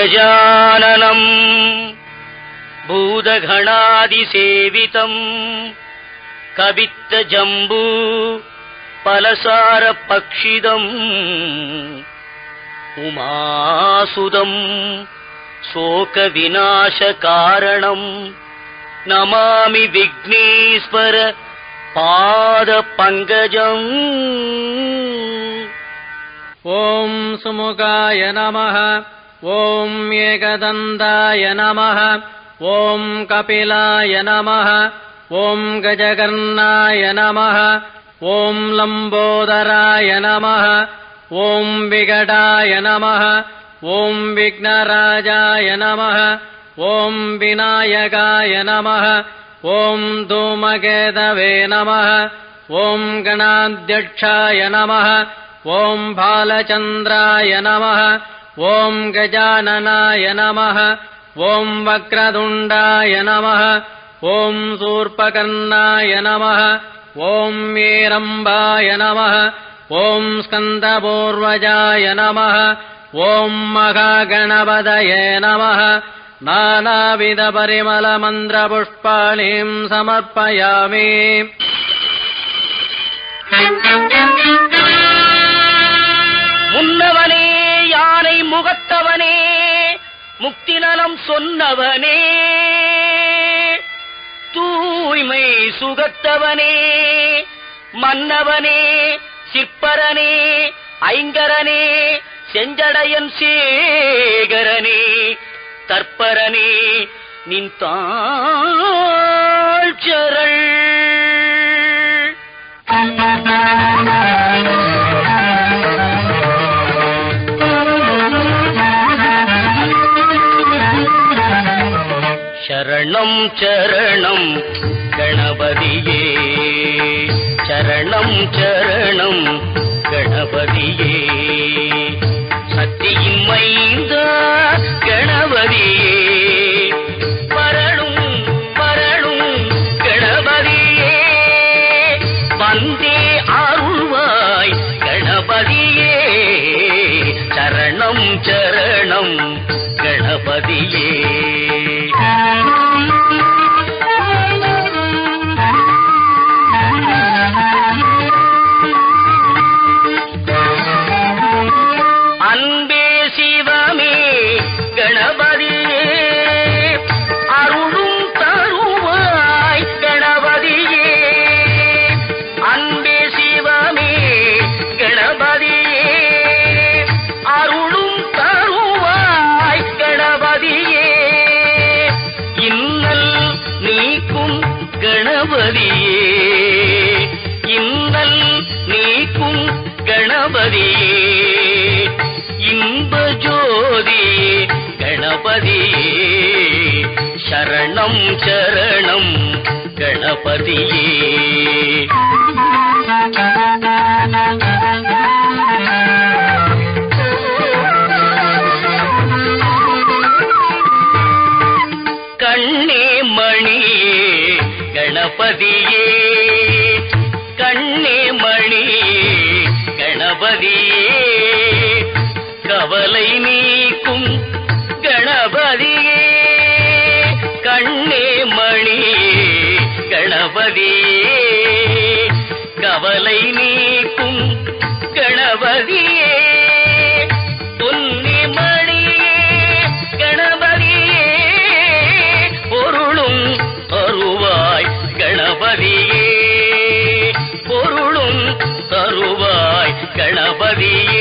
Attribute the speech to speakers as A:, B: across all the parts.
A: गजाननम् भूतगणादिसेवितम् कवित्तजम्बू पलसारपक्षिदम् उमासुदम् शोकविनाशकारणम् नमामि विघ्नेश्वर पादपङ्कजम्।
B: ॐ सुमुखाय नमः ॐ एकदन्ताय नमः। ॐ कपिलाय नमः। ॐ गजकर्णाय नमः। ॐ लम्बोदराय नमः। ॐ विकटाय नमः। ॐ विघ्नराजाय नमः। ॐ विनायकाय नमः। ॐ धूमकेतवे नमः। ॐ गणाध्यक्षाय नमः। ॐ बालचन्द्राय नमः ॐ गजाननाय नमः ॐ वक्रतुण्डाय नमः ॐ शूर्पकर्णाय नमः ॐ वीरम्बाय नमः ॐ स्कन्दपूर्वजाय नमः ॐ महागणपदये नमः। नानाविधपरिमलमन्त्रपुष्पाणिम् समर्पयामि
A: நலம் சொன்னவனே. தூய்மை சுகத்தவனே. மன்னவனே சிற்பரனே ஐங்கரனே செஞ்சடையன் சேகரனே. தற்பரனே நின் தாழ்ச்சரள். சரணம் சரணம் கணபதியே. சரணம் சரணம் கணபதியே. சக்தியின் மைந்த கணபதியே. வரணும் வரணும் கணபதியே. வந்தே அருள்வாய் கணபதியே. சரணம் சரணம் கணபதியே. கணபதியே. இன்னல் நீக்கும் கணபதியே. இன்ப ஜோதி கணபதியே. சரணம் சரணம் கணபதியே. கண்ணே கணபதியே. கண்ணே மணி கணபதியே. கவலை நீக்கும் கணபதியே. கண்ணே மணி கணபதியே. கவலை நீக்கும் கணபதியே. தருவாய்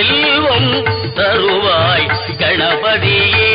A: செல்வம் தருவாய். கணபதியே